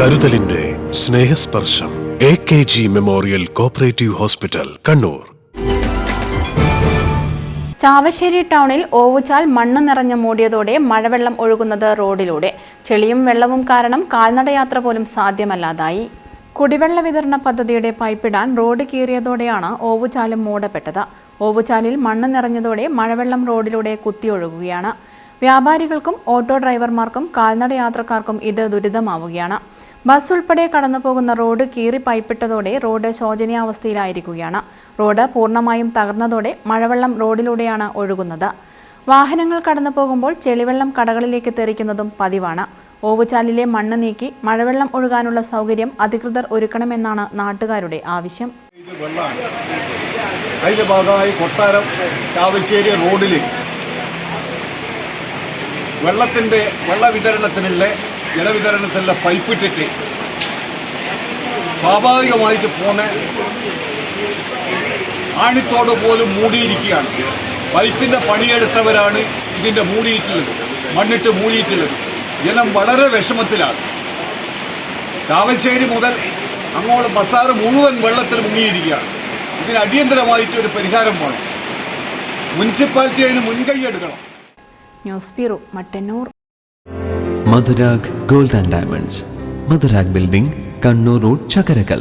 കരുതലിന്റെ Snehasparsham A K G memorial cooperative hospital Kannur. Chavassery ടൗണിൽ ഓവുചാൽ മണ്ണ് നിറഞ്ഞു മൂടിയതോടെ മഴവെള്ളം ഒഴുകുന്നത് റോഡിലൂടെ. ചെളിയും വെള്ളവും കാരണം കാൽനടയാത്ര പോലും സാധ്യമല്ലാതായി. കുടിവെള്ള വിതരണ പദ്ധതിയുടെ പൈപ്പിടാൻ റോഡ് കീറിയതോടെയാണ് ഓവുചാലും മൂടപ്പെട്ടത്. ഓവുചാലിൽ മണ്ണ് നിറഞ്ഞതോടെ മഴവെള്ളം റോഡിലൂടെ കുത്തിയൊഴുകുകയാണ്. വ്യാപാരികൾക്കും ഓട്ടോ ഡ്രൈവർമാർക്കും കാൽനട യാത്രക്കാർക്കും ഇത് ദുരിതമാവുകയാണ്. ബസ് ഉൾപ്പെടെ കടന്നുപോകുന്ന റോഡ് കീറി പൈപ്പിട്ടതോടെ റോഡ് ശോചനീയാവസ്ഥയിലായിരിക്കുകയാണ്. റോഡ് പൂർണമായും തകർന്നതോടെ മഴവെള്ളം റോഡിലൂടെയാണ് ഒഴുകുന്നത്. വാഹനങ്ങൾ കടന്നു പോകുമ്പോൾ ചെളിവെള്ളം കടകളിലേക്ക് തെറിക്കുന്നതും പതിവാണ്. ഓവുചാലിലെ മണ്ണ് നീക്കി മഴവെള്ളം ഒഴുകാനുള്ള സൗകര്യം അധികൃതർ ഒരുക്കണമെന്നാണ് നാട്ടുകാരുടെ ആവശ്യം. അതിന്റെ ഭാഗമായി കൊട്ടാരം ചാവശ്ശേരി റോഡിൽ വെള്ളത്തിന്റെ വെള്ള വിതരണത്തിനുള്ള ജലവിതരണത്തിലെ പൈപ്പ് ഇട്ടിട്ട് സ്വാഭാവികമായിട്ട് പോന്ന ആണിത്തോട് പോലും മൂടിയിരിക്കുകയാണ്. പൈപ്പിന്റെ പണിയെടുത്തവരാണ് ഇതിന്റെ മൂടിയിട്ടുള്ളത്. മണ്ണിട്ട് മൂടിയിട്ടുള്ളത്. ജനം വളരെ വിഷമത്തിലാണ്. താമശ്ശേരി മുതൽ അങ്ങോട്ട് ബസാറ് മുഴുവൻ വെള്ളത്തിൽ മുങ്ങിയിരിക്കുകയാണ്. ഇതിന് അടിയന്തരമായിട്ട് ഒരു പരിഹാരം വേണം. മുനിസിപ്പാലിറ്റി അതിന് മുൻകൈ എടുക്കണം. News bureau Mattannur. Madhurag gold and diamonds. Madhurag building Kannur road Chakkarakkal.